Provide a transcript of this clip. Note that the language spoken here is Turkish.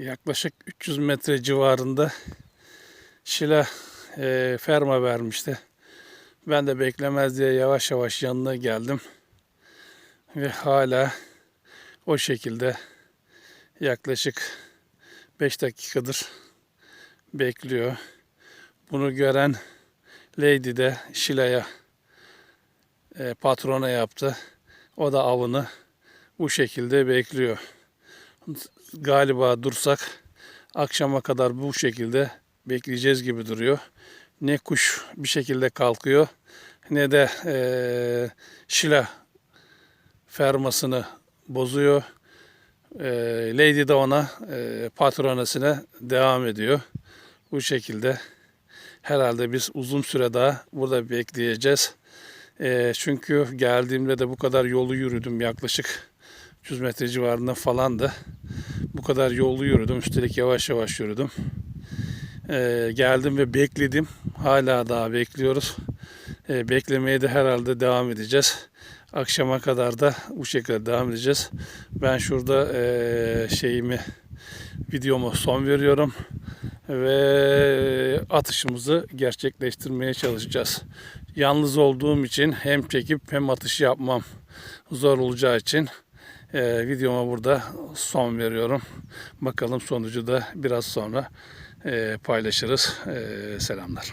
yaklaşık 300 metre civarında Şila e, ferma vermişti. Ben de beklemez diye yavaş yavaş yanına geldim. Ve hala o şekilde yaklaşık 5 dakikadır bekliyor. Bunu gören Lady de Şila'ya e, patrona yaptı. O da avını bu şekilde bekliyor. Galiba dursak akşama kadar bu şekilde bekleyeceğiz gibi duruyor. Ne kuş bir şekilde kalkıyor ne de e, Şila fermasını bozuyor. E, Lady de ona e, patronesine devam ediyor. Bu şekilde herhalde biz uzun süre daha burada bekleyeceğiz. E, çünkü geldiğimde de bu kadar yolu yürüdüm yaklaşık 300 metre civarında falandı. Bu kadar yolu yürüdüm. Üstelik yavaş yavaş yürüdüm. E, geldim ve bekledim. Hala daha bekliyoruz. E, beklemeye de herhalde devam edeceğiz. Akşama kadar da bu şekilde devam edeceğiz. Ben şurada e, şeyimi videomu son veriyorum ve atışımızı gerçekleştirmeye çalışacağız. Yalnız olduğum için hem çekip hem atış yapmam zor olacağı için e, videoma burada son veriyorum. Bakalım sonucu da biraz sonra e, paylaşırız. E, selamlar.